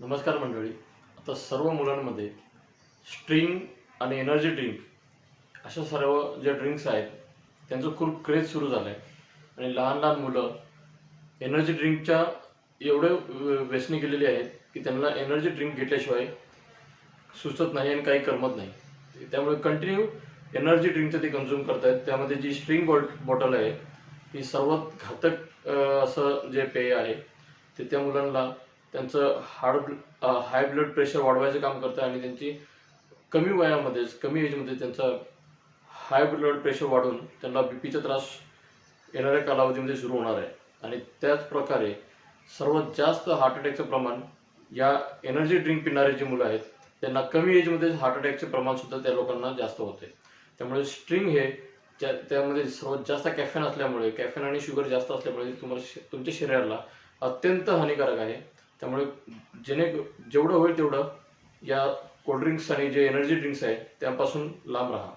नमस्कार मंडळी. आता सर्व मुलांमध्ये स्ट्रिंग आणि एनर्जी ड्रिंक अशा सर्व ज्या ड्रिंक्स आहेत त्यांचं खूप क्रेज सुरू झालं आहे आणि लहान लहान मुलं एनर्जी ड्रिंकच्या एवढे व्यसनी गेलेली आहेत की त्यांना एनर्जी ड्रिंक घेतल्याशिवाय सुचत नाही आणि काही करमत नाही. त्यामुळे कंटिन्यू एनर्जी ड्रिंकचं ते कन्झ्युम करतायत. त्यामध्ये जी स्ट्रिंग बॉट बॉटल आहे ही सर्वात घातक असं जे पेय आहे ते त्या मुलांना त्यांचं हार्ड हाय ब्लड प्रेशर वाढवायचं काम करतं आणि त्यांची कमी वयामध्येच कमी एजमध्ये त्यांचा हाय ब्लड प्रेशर वाढून त्यांना बी पीचा त्रास येणाऱ्या कालावधीमध्ये सुरू होणार आहे. आणि त्याचप्रकारे सर्वात जास्त हार्ट अटॅकचं प्रमाण या एनर्जी ड्रिंक पिणारे जी मुलं आहेत त्यांना कमी एजमध्ये हार्ट अटॅकचे प्रमाणसुद्धा त्या लोकांना जास्त होते. त्यामुळे स्ट्रिंग हे ज्या त्यामध्ये सर्वात जास्त कॅफेन असल्यामुळे कॅफेन आणि शुगर जास्त असल्यामुळे तुम्हाला श- तुमच्या शरीराला अत्यंत हानिकारक आहे. त्यामुळे जेणे जेवढं होईल तेवढं या कोल्ड्रिंक्स आणि जे एनर्जी ड्रिंक्स आहेत त्यापासून लांब राहा.